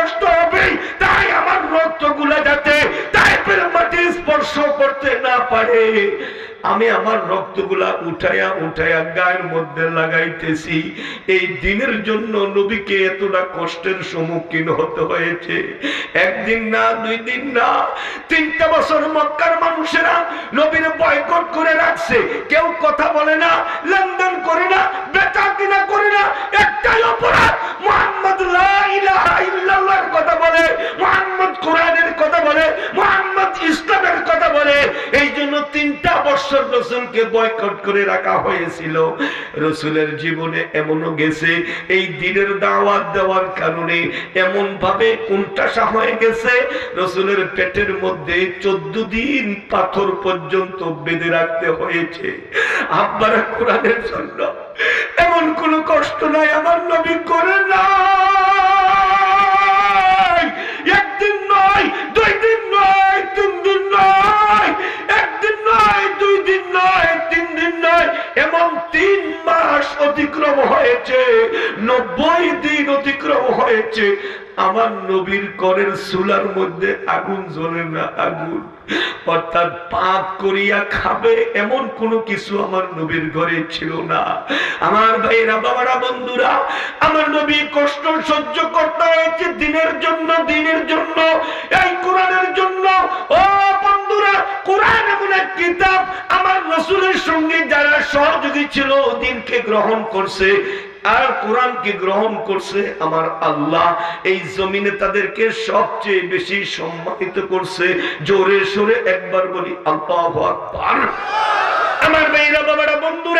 কষ্ট হবে, তাই আমার রক্ত রক্তগুলা যাতে তাইপের মাটি স্পর্শ করতে না পারে। আমি আমার রক্তগুলা উঠাইয়া উঠাইয়া গায়ের মধ্যে লাগাইতেছি। এই দিনের জন্য নবীকে এতটা কষ্টের সম্মুখীন হতে হয়েছে। একদিন না, দুই দিন না, তিনটা বছর মক্কার মানুষেরা নবীর বয়কট করে রাখছে। কেউ কথা বলে না, লেনদেন করে না, বেচা কিনা করে না, একটাই অপরাধ মোহাম্মদ লা ইলাহা ইল্লাল্লাহর কথা বলে মোহাম্মদ কোরআনের কথা বলে মোহাম্মদ ইসলামের কথা বলে এই জন্য তিনটা বছর রসুলকে বয়কট করে রাখা হয়েছিল। রসুলের জীবনে এমনও গেছে, এই দিনের দাওয়াত দেওয়ার কারণে এমন ভাবে কোনটাসা হয়ে গেছে, রসুলের পেটের মধ্যে চোদ্দ দিন পাথর পর্যন্ত বেঁধে রাখতে হয়েছে। আব্বারা কোরআনের জন্য, এমন কোন কষ্ট নাই, আমার নবী করে না। অতিক্রম হয়েছে, নব্বই দিন অতিক্রম হয়েছে। আমার নবীর করের চুলার মধ্যে আগুন জ্বলে না আগুন। অর্থাৎ পাপ করিয়া খাবে এমন কোনো কিছু আমার নবীর ঘরে ছিল না। আমার ভাইয়েরা, বাবারা, বন্ধুরা, আমার নবী কষ্ট সহ্য করতে হয়েছে দিনের জন্য দিনের জন্য, এই কোরআনের জন্য। ও কোরআন আমার গ্রহণ করছে আমার আল্লাহ। এই জমিনে তাদেরকে সবচেয়ে বেশি সম্মানিত করছে। জোরে সোরে একবার বলি, আল্লাহ আমার মেয়েরা বাবারা, বন্ধুরা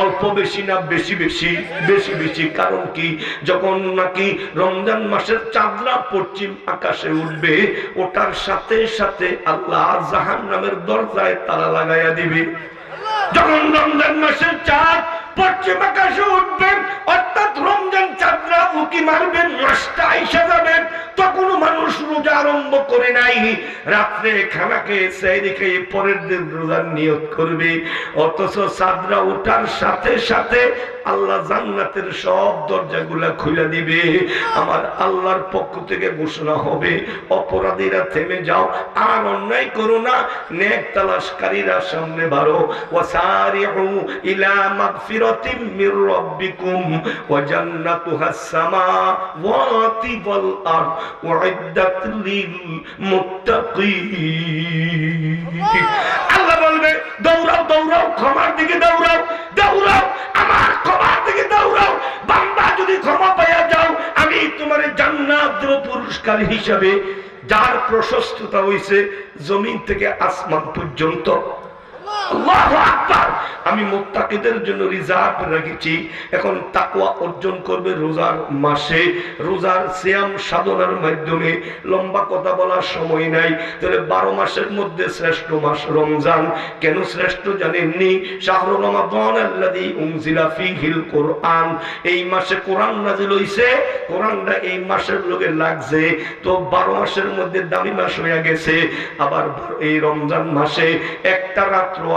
অল্প বেশি না বেশি বেশি বেশি বেশি। কারণ কি? যখন নাকি রমজান মাসের চাঁদরা পশ্চিম আকাশে উঠবে, ওটার সাথে সাথে আল্লাহ জাহান নামের দরজায় তালা লাগাইয়া দিবে। যখন রমজান মাসের চাঁদ পশ্চিম আকাশে উঠবেন অর্থাৎ রমজান চাঁদরা উকি মারবেন মাসটা আইসা যাবেন তখন মানুষ রোজা আরম্ভ করে নাই। রাত্রে খানা খেয়ে পরের দিন রোজার করবে। অথচ চাঁদরা ওঠার সাথে সাথে আল্লাহ জান্নাতের সব দরজাগুলা খুলে দিবে। আমার আল্লাহর পক্ষ থেকে ঘোষণা হবে, অপরাধীরা থেমে যাও, আর অন্যায় করো না, নেক তালাশকারীরা সামনে বাড়ো। ওয়াসারিউ ইলা মাগফিরাতিম মির রাব্বিকুম, ওয়া জান্নাতুহাস সামাওয়াতি আরদ। আল্লাহ বলবে, দৌড়াও দৌড়াও, ক্ষমার দিকে দৌড়াও দৌড়াও, আমার ক্ষমার দিকে দৌড়াও। বান্দা যদি ক্ষমা পাইয়া যাও, আমি তোমার জান্নাত পুরস্কার হিসাবে। যার প্রশস্ততা হইছে জমিন থেকে আসমান পর্যন্ত। আমি মোত্তাকিদের জন্য রিজার্ভ রেখেছি। এখন তাকওয়া অর্জন করবে রোজার মাসে। রোজার সিয়াম সাধনার মাধ্যমে লম্বা কথা বলার সময় নাই। তাহলে বারো মাসের মধ্যে শ্রেষ্ঠ মাস রমজান। কেন শ্রেষ্ঠ জানেননি? কোরআন। এই মাসে কোরআন নাজিল হইছে। কোরআনটা এই মাসের লাগছে। তো বারো মাসের মধ্যে দামি মাস হয়ে গেছে। আবার এই রমজান মাসে একটা রাত্র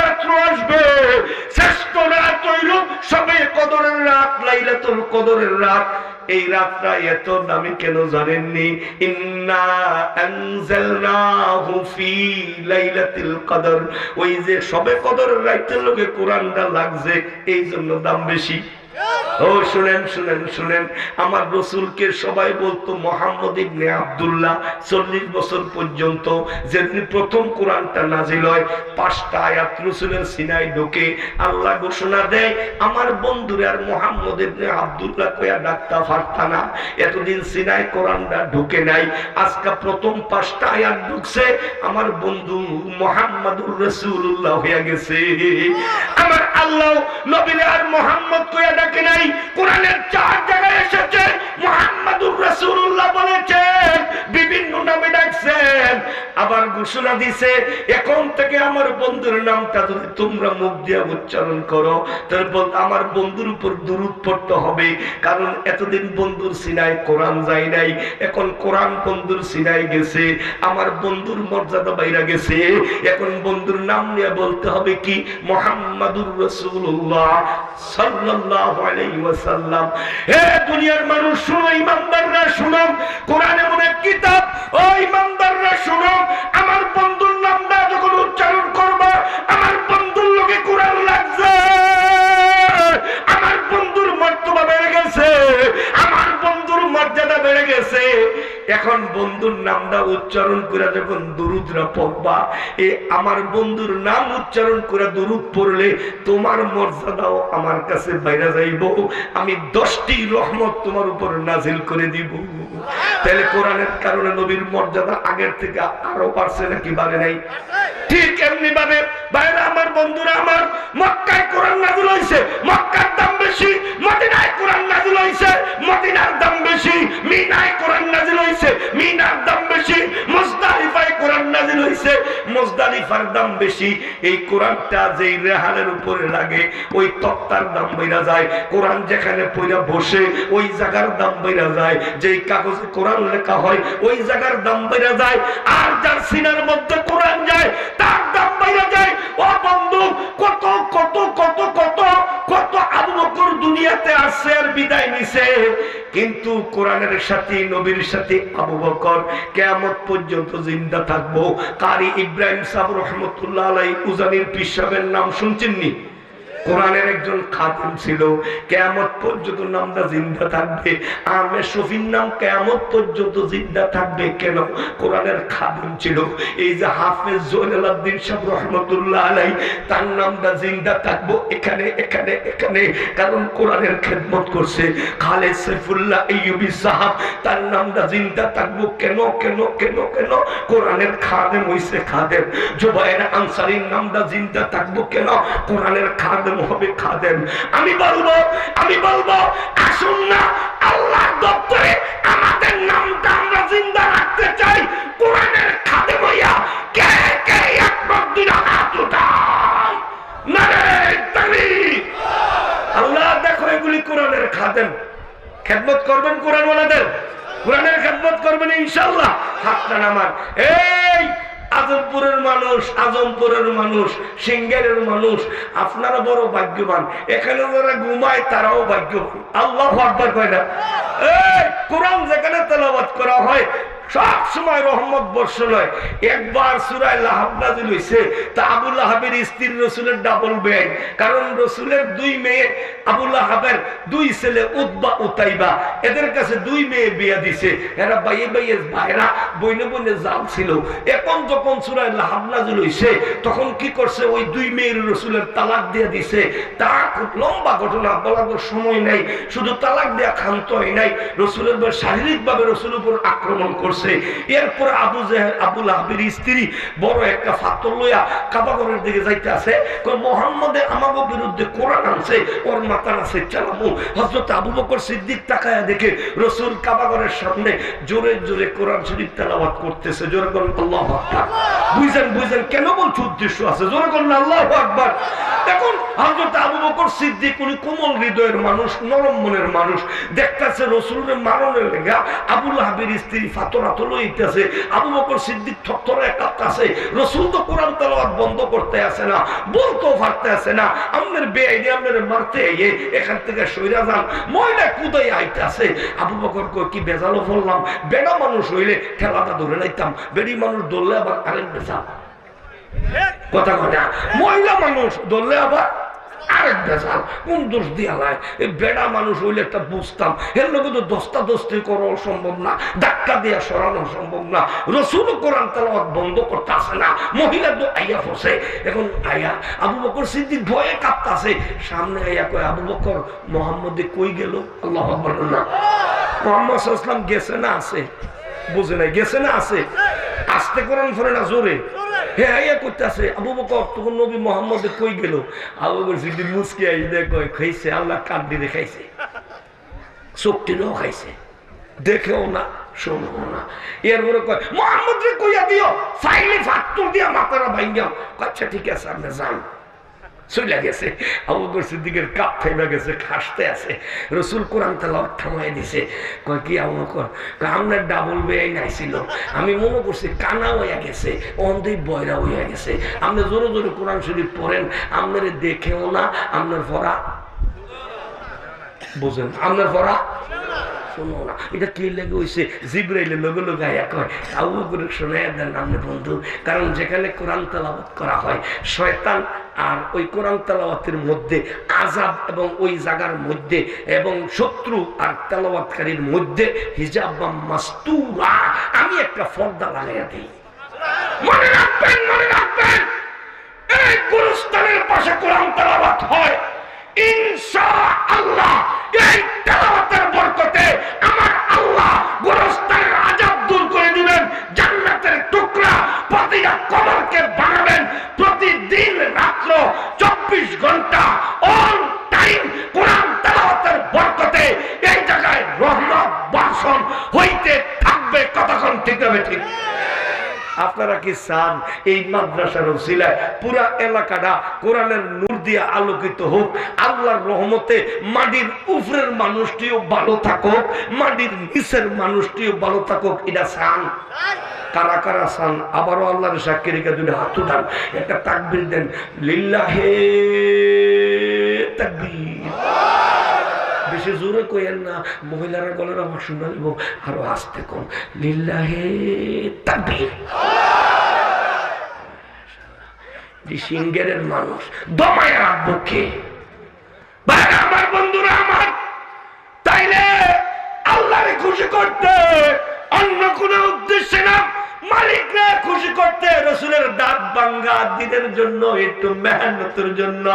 রাত্র আসবে। শ্রেষ্ঠ রাত সবে কদরের রাত, লাইলাতুল কদরের রাত। এই রাতটা এত দামি কেন জানেননি? কদর। ওই যে সবে কদরের রাতের লোকে কোরআনটা লাগছে এই জন্য দাম বেশি। ও শুনেন শুনেন শুনেন। আমার রসুলকে সবাই বলতো মোহাম্মদ ইবনে আব্দুল্লাহ, চল্লিশ বছর পর্যন্ত যেদিন প্রথম কোরআনটা নাজিল হয়, পাঁচটা আয়াত রসুলের সিনাই ঢোকে, আল্লাহ ঘোষণা দেয়, আমার বন্ধুরে আর মোহাম্মদ ইবনে আব্দুল্লাহ কয়া ডাক্তার পারতা না। এতদিন সিনাই কোরআনটা ঢুকে নাই, আজকে প্রথম পাঁচটা আয়াত ঢুকছে, আমার বন্ধু মোহাম্মদুর রসুল্লাহ হয়ে গেছে। আমার আল্লাহ নবীর আর মোহাম্মদ কইয়া ডাকে নাই। কোরআনের চার জায়গায় এসেছে, মোহাম্মদুর রাসূলুল্লাহ বলেছেন, বিভিন্ন নামে ডাকছেন। আবার ঘোষণা দিছে, এখন থেকে আমার বন্ধুর নামটা যদি তোমরা মুখ দিয়ে উচ্চারণ করো তারপর আমার বন্ধুর উপর দূরত পড়তে হবে। কারণ এতদিন বন্ধুর সিনায় কোরআন যায় নাই, এখন কোরআন বন্ধুর সিনায় গেছে, আমার বন্ধুর মর্যাদা বাইরা গেছে। এখন বন্ধুর নাম নিয়ে বলতে হবে কি? মোহাম্মদুর রসুল্লাহ সাল্লাল্লাহু আলাইহি ওয়াসাল্লাম। হে দুনিয়ার মানুষ, শুনো ইমানদাররা, শুনো। কোরআন এমন এক কিতাব, ও ইমানদাররা, শুনো। আমার বন্ধুর নামটা যখন উচ্চারণ করবা, আমার বন্ধুর লোকে কোরআন লাগছে। আমার বন্ধুর মর্তবা বেড়ে গেছে। আমার বন্ধুর মর্যাদা বেড়ে গেছে। এখন বন্ধুর নামটা উচ্চারণ করে যখন দুরুদরা পড়বা, এ আমার বন্ধুর নাম উচ্চারণ করে দুরুদ পড়লে তোমার মর্যাদাও আমার কাছে বাইরে যাইব। আমি দশটি রহমত তোমার উপর নাজিল করে দিব। তাহলে কোরআনের কারণে নবীর মর্যাদা আগের থেকে আরও বাড়ছে নাকি বাড়ে নাই? ঠিক এমনি ভাবে বাইরে আমার বন্ধুরা আমার মক্কায় কোরআন নাজিল হয়েছে মক্কার দাম বেশি, মদিনায় কোরআন নাজিল হয়েছে মদিনার দাম বেশি, মিনায় কোরআন নাজিল হয়েছে মিনার দাম বেশি, মুজদালিফায় কোরআন নাজিল হয়েছে। মুজদালিফার দাম বেশি, এই কোরআনটা যেই রেহানের উপরে লাগে, ওই তক্তার দাম বেড়া যায়। কোরআন যেখানে পইরা বসে, ওই জায়গার দাম বেড়া যায়। যেই কাগজে কোরআন লেখা হয়, ওই জায়গার দাম বেড়া যায়। আর যার সিনার মধ্যে কোরআন যায়, তার কিন্তু কোরআনের সাথে, নবীর সাথে কেয়ামত পর্যন্ত জিন্দা থাকব। কারি ইব্রাহিম আলাই উজানির পিসাবের নাম শুনছেননি কোরআনের একজন খাতিম ছিল। কেয়ামত পর্যন্ত নামটা জিন্দা থাকবে। আমের শফির নাম কেয়ামত পর্যন্ত জিন্দা থাকবে কেন? কোরআনের খাদিম ছিল। এই যে হাফেজ জৈনালাদ্দিন সাহেব রহমতুল্লাহ আলাই তার নামটা জিন্দা থাকব এখানে এখানে এখানে। কারণ কোরআনের খেদমত করছে। খালেদ সৈফুল্লাহ ইউবি সাহাব, তার নামটা জিন্দা থাকব কেন কেন কেন কেন? কোরআনের খাদেম হইছে খাদেম। জুবাইর আনসারির নামটা জিন্দা থাকব কেন? কোরআনের খাদেম হবে খাদেম আমি বলব আমি বলব, আসুন না, আল্লাহর দপ্তরে আমাদের নামটা আমরা জিন্দা রাখতে চাই। কোরআনের খাদেম হইয়া কে কে একবার দিন হাত উঠায়? নারে তাকবীর আল্লাহ, দেখো এগুলি কোরআনের খাদেম। খেদমত করবেন কোরআনওয়ালাদের? কোরআনের খেদমত করবেন ইনশাল্লাহ হাতটা নামার এই আজমপুরের মানুষ আজমপুরের মানুষ, সিঙ্গারের মানুষ, আপনারা বড় ভাগ্যবান। এখানে যারা ঘুমায়, তারাও ভাগ্যবান। আল্লাহ আকবার না? কোরআন যেখানে তেলাবাদ করা হয় সব সময় রহমত বর্ষ নয় একবার সুরায় লাহাব নাজিল হইছে, তা আবুল লাহাবের স্ত্রী রসুলের ডাবল বেআইন কারণ রসুলের দুই মেয়ে আবুল লাহাবের দুই ছেলে উদ্বা উতাইবা, এদের কাছে দুই মেয়ে বিয়া দিছে। এরা বাইয়ে বাইয়ে ভাইরা, বইনে বইনে জাল ছিল। এখন যখন সুরায় লাহাব নাজিল হইছে, তখন কি করছে? ওই দুই মেয়ের রসুলের তালাক দিয়ে দিছে। তা খুব লম্বা ঘটনা, বলার সময় নাই। শুধু তালাক দেয়া ক্ষান্ত হয় নাই। রসুলের শারীরিক ভাবে রসুল উপর আক্রমণ করছে। এরপর আবু জেহের আবুল আহবির স্ত্রী বড় একটা ফাতর লইয়া কাবাগরের দিকে যাইতে আছে। মোহাম্মদে আমাকে বিরুদ্ধে কোরআন আনছে, ওর মাথার আছে চালামু। হজরত আবু বকর সিদ্দিক তাকায়া দেখে রসুল কাবাগরের সামনে জোরে জোরে কোরআন শরীফ তেলাওয়াত করতেছে। জোরে করেন আল্লাহ বুঝেন বুঝেন, কেন বলছে উদ্দেশ্য আছে? জোরে করেন আল্লাহ আকবার। এখন হজরত আবু বকর সিদ্দিক উনি কোমল হৃদয়ের মানুষ নরম মনের মানুষ। দেখতেছে রসুলের মারণের লেগা আবুল হাবির স্ত্রী ফাতরা তো লইতেছে। আবু বকর সিদ্দিক থরথরে কাঁপতাছে রসুল তো কোরআন তেলাওয়াত বন্ধ করতে আসে না বলতেও পারতে আসে না। আমাদের বেআইনি আমাদের মারতে এখান থেকে সইরা যান। ময়লা কুদাই আইতে আছে আবু বকর কই কি বেজালো বললাম। বেড়া মানুষ হইলে ঠেলাটা ধরে লাইতাম বেড়ি মানুষ ধরলে আবার আরেক বেচা কথা কথা মহিলা মানুষ ধরলে আবার আরেক বেজাল, কোন দোষ দিয়া বেড়া মানুষ হইলে একটা বুঝতাম, এর লোক তো দস্তা দস্তি করা না, ধাক্কা দিয়া সরানো সম্ভব না, রসুল কোরআন বন্ধ করতে আসে না, মহিলা তো আইয়া ফসে এখন আবু বকর সিদ্দিক ভয়ে সামনে আইয়া কয়, আবু বকর, মোহাম্মদে কই গেল? আল্লাহ না। মোহাম্মদ সাল্লাম গেছে না আছে? বুঝে নাই, গেছে না আছে? আসতে কোরআন ফোরে না জোরে? হ্যাঁ ইয়া করতেছে আবু বকর, তখন নবী মোহাম্মদ কই গেল? আবু বকর সিদ্দিক মুসকি আই দেখ খাইছে, আল্লাহ কান দিয়ে খাইছে। চোখটিরও খাইছে। দেখেও না শোনো না। এরপরে কয় মোহাম্মদ রে কইয়া দিও, ফাইলে ফাত্তর দিয়া মাতারা ভাঙ্গিয়া আচ্ছা ঠিক আছে, আপনি যান। চলে গেছে। আবু বকর সিদ্দিকের কাপ ফেলে গেছে, খাসতে আছে। রসুল কোরআন তালাওয়াত থামাই দিছে। কয়, কি আবু বকর আপনার ডাবল বেআই নাইছিল আমি মনে করছি কানা হইয়া গেছে অন্ধই বয়রা হইয়া গেছে। আপনি জোরে জোরে কোরআন শরীফ পড়েন, আপনার দেখেও না, আপনার পড়া বুঝেন, আপনার পড়া শোনো না। এটা কি লেগে হয়েছে জিব্রাইলে লগে লগে আয়া কয় আবু করে শোনাই দেন আপনি বন্ধু, কারণ যেখানে কোরআন তেলাওয়াত করা হয়, শয়তান আর ওই কোরআন তেলাওয়াতের মধ্যে আজাব এবং ওই জায়গার মধ্যে এবং শত্রু আর তেলাওয়াতকারীর মধ্যে হিজাব বা মাস্তুরা, আমি একটা পর্দা লাগাইয়া দিই। মনে রাখবেন মনে রাখবেন, এই গুরুস্থানের পাশে কোরআন তেলাওয়াত হয়। ইনশা আল্লাহ এই তেলাওয়াতের বরকতে আমার আল্লাহ গুরুস্থানের আজাব দূর করে দিবেন, জান্নাতের টুকরা প্রতিটা কবরকে বানাবেন। প্রতিদিন রাত্র চব্বিশ ঘণ্টা অল টাইম কোরআন তেলাওয়াতের বরকতে এই জায়গায় রহমত বর্ষণ হইতে থাকবে কতক্ষণ ঠিক হবে ঠিক? আপনারা কি চান এই মাদ্রাসার ওসিলায় পুরা এলাকাটা কোরআনের নূর দিয়ে আলোকিত হোক, আল্লাহর রহমতে মাটির উপরের মানুষটিও ভালো থাকুক, মাটির নিচের মানুষটিও ভালো থাকুক, এটা চান? কারা কারা চান আবারও আল্লাহর সাক্ষী রেখে দুটো হাত উঠান। একটা তাকবির দেন, লিল্লাহে তাকবীর। বেশি জোরে কইেন না, মহিলারা গলার আমার শুনে নেব, আরও আসতে কম লিল্লাহে তাকবীর। সিঙ্গেরের মানুষ, দমায় রাখব কে আমার বন্ধুরা আমার, তাইলে আল্লাহরে খুশি করতে অন্য কোন উদ্দেশ্যে না মালিকরা খুশি করতে রসুলের দাঁত দিনের জন্য, একটু মেহনতের জন্য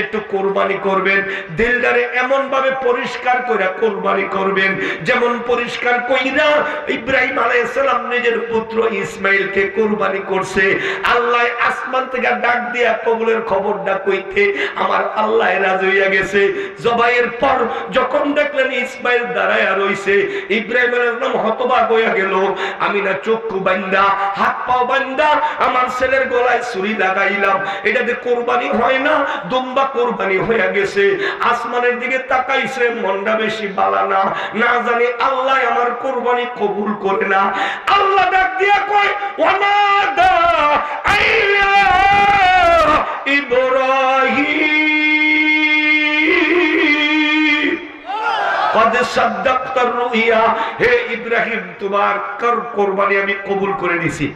একটু কোরবানি করবেন। দিলদারে এমন ভাবে পরিষ্কার করে কোরবানি করবেন, যেমন পরিষ্কার কইরা ইব্রাহিম আলাইসালাম নিজের পুত্র ইসমাইলকে কোরবানি করছে। আল্লাহ আসমান থেকে ডাক দিয়া কবুলের খবরটা কইতে আমার আল্লাহ রাজি হইয়া গেছে। জবাইয়ের পর যখন দেখলেন ইসমাইল দাঁড়ায় রইছে, ইব্রাহিম আলাইসালাম হতবাক হইয়া গেল, আমি না চক্ষু বান্দা, হাত পাও বান্দা, আমার ছেলের গলায় ছুরি লাগাইলাম। এটাতে কোরবানি হয় না, দুম্বা কোরবানি হইয়া গেছে। আসমানের দিকে তাকাইছে, মনটা বেশি বালা না। না জানি আল্লাহ আমার কোরবানি কবুল করে না। আল্লাহ ডাক দিয়া কয় ওয়ানাদা আইয়া ইব্রাহিম হে ইব্রাহিম, তোমার কর কোরবানি আমি কবুল করে নিছি।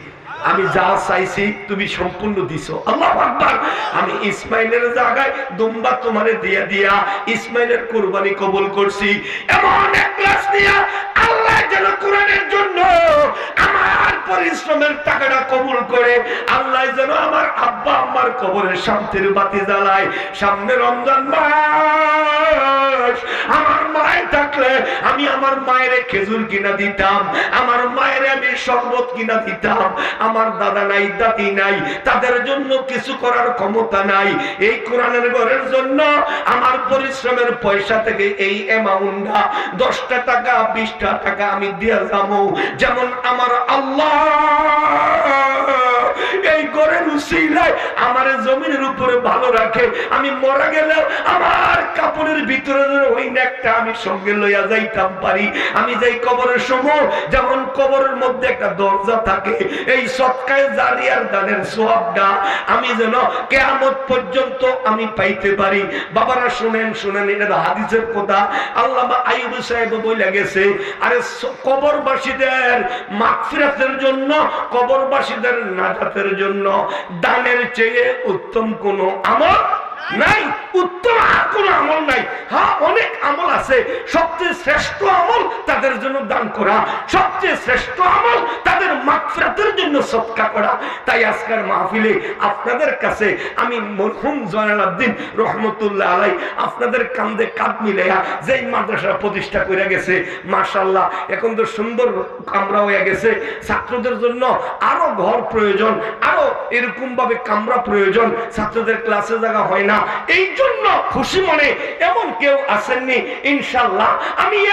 আমি যা চাইছি তুমি সম্পূর্ণ দিছো। আল্লাহ আকবার। আমি ইসমাইলের জায়গায় দুম্বা তোমারে দিয়া দিয়া ইসমাইলের কোরবানি কবুল করছি। এমন এক ক্লাস দিয়া শান্তির বাতি জ্বালায়। সামনে রমজান মাস, আমার মায়ের থাকলে আমি আমার মায়ের খেজুর কিনা দিতাম, আমার মায়ের আমি শরবত কিনা দিতাম, আমার দাদা নাই, দাদি নাই, তাদের জন্য কিছু করার ক্ষমতা নাই। এই কোরআনের ঘরের জন্য আমার পরিশ্রমের পয়সা থেকে এই অ্যামাউন্টটা দশটা টাকা, বিশটা টাকা আমি দিয়ে যাব। যেমন আমার আল্লাহ। এই ঘরের উসিলায় আমার জমিনের উপরে ভালো রাখে। আমি মরা গেলেও আমার কাপড়ের ভিতরে ওই নেকটা আমি সঙ্গে লইয়া যাইতাম পারি। আমি যাই কবরের সময়, যেমন কবরের মধ্যে একটা দরজা থাকে, এই সৎকায় জারিয়ার দানের সোয়াবটা আমি যেন কেয়ামত পর্যন্ত আমি পাইতে পারি। বাবারা শুনেন শুনেন, এটা হাদিসের কথা। আল্লাহ আইব সাহেব বলে গেছে, আরে কবরবাসীদের মাগফিরাতের জন্য, কবরবাসীদের নাজাতের জন্য দানের চেয়ে উত্তম কোন আমল নাই, উত্তম আর কোনো আমল নাই। হ্যাঁ অনেক আমল আছে। সবচেয়ে শ্রেষ্ঠ আমল তাদের জন্য দান করা। সবচেয়ে শ্রেষ্ঠ আমল তাদের মাগফিরাতের জন্য সৎকা করা। তাই আজকের মাহফিলে আপনাদের কাছে আমি মরহুম জয়নাল আব্দিন রহমতুল্লাহ আলাই আপনাদের কান্দে কাঁধ মিলাইয়া যেই মাদ্রাসা প্রতিষ্ঠা করে গেছে মাশাল্লাহ এখন তো সুন্দর কামরা হয়ে গেছে। ছাত্রদের জন্য আরও ঘর প্রয়োজন, আরও এরকম ভাবে কামরা প্রয়োজন। ছাত্রদের ক্লাসে জায়গা হয় না। এই জন্য খুশি মনে এমন কেউ আসেননি ইনশাল্লাহ। আমি